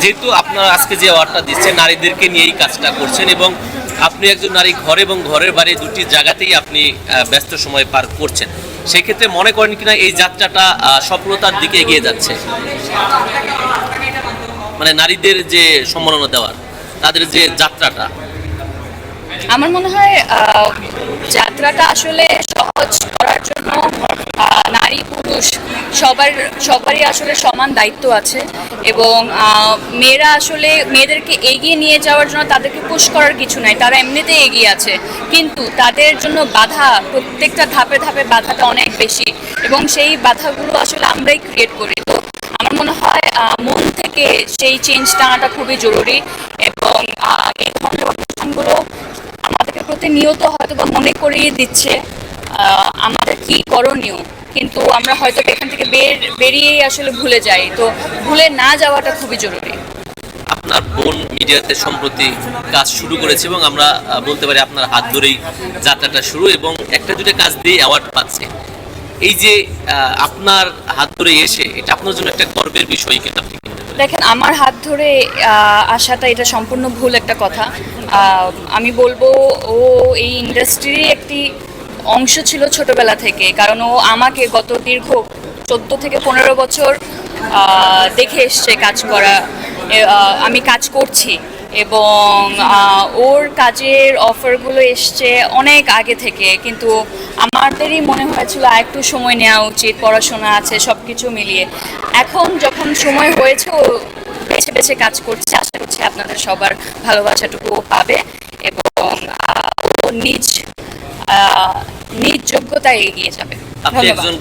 যেহেতু আপনারা আজকে যে অ্যাওয়ার্ডটা দিচ্ছেন, নারীদেরকে নিয়ে এই কাজটা করছেন এবং আপনি একজন নারী ঘর এবং ঘরের বাইরে দুটি জায়গাতেই আপনি ব্যস্ত সময় পার করছেন, সেক্ষেত্রে মনে করেন কিনা এই যাত্রাটা সফলতার দিকে এগিয়ে যাচ্ছে? মানে নারীদের যে সম্মাননা দেওয়ার, তাদের যে যাত্রাটা। আমার মনে হয় যাত্রাটা আসলে সহজ করার জন্য নারী পুরুষ সবার, সবারই আসলে সমান দায়িত্ব আছে এবং মেয়েরা আসলে মেয়েদেরকে এগিয়ে নিয়ে যাওয়ার জন্য তাদেরকে পুশ করার কিছু নাই, তারা এমনিতেই এগিয়ে আছে। কিন্তু তাদের জন্য বাধা, প্রত্যেকটা ধাপে ধাপে বাধাটা অনেক বেশি এবং সেই বাধাগুলো আসলে আমরাই ক্রিয়েট করি। তো আমার মনে হয় মন থেকে সেই চেঞ্জটা আনাটা খুবই জরুরি এবং এই ধরনের অনুষ্ঠানগুলো আমাদেরকে প্রতিনিয়ত হয়তো বা মনে করিয়ে দিচ্ছে। আমাদের কি করণীয়? কিন্তু আমরা হয়তো এখান থেকে বের বেরিয়েই আসলে ভুলে যাই। তো ভুলে না যাওয়াটা খুবই জরুরি। আপনার বোন মিডিয়াতে সম্প্রতি কাজ শুরু করেছে এবং আমরা বলতে পারি আপনার হাত ধরেই যাত্রাটা শুরু এবং একটা দুটো কাজ দিয়ে অ্যাওয়ার্ড পাচ্ছে। এই যে আপনার হাত ধরে এসে এটা আপনার জন্য একটা গর্বের বিষয় কিন্তু আপনি দেখেন আমার হাত ধরে আসাটা এটা সম্পূর্ণ ভুল একটা কথা। আহ, আমি বলব ও এই ইন্ডাস্ট্রির একটি অংশ ছিল ছোটবেলা থেকে, কারণ ও আমাকে গত দীর্ঘ চোদ্দ থেকে পনেরো বছর দেখে এসছে কাজ করা আমি কাজ করছি। এবং ওর কাজের অফারগুলো এসছে অনেক আগে থেকে, কিন্তু আমাদেরই মনে হয়েছিল একটু সময় নেওয়া উচিত, পড়াশোনা আছে সব কিছু মিলিয়ে। এখন যখন সময় হয়েছে, ও বেছে বেছে কাজ করছে, আশা করছি আপনাদের সবার ভালোবাসাটুকু পাবে। এবং নিজ যোগ্যতায় এগিয়ে যাবে। আপনি ধন্যবাদ। একজন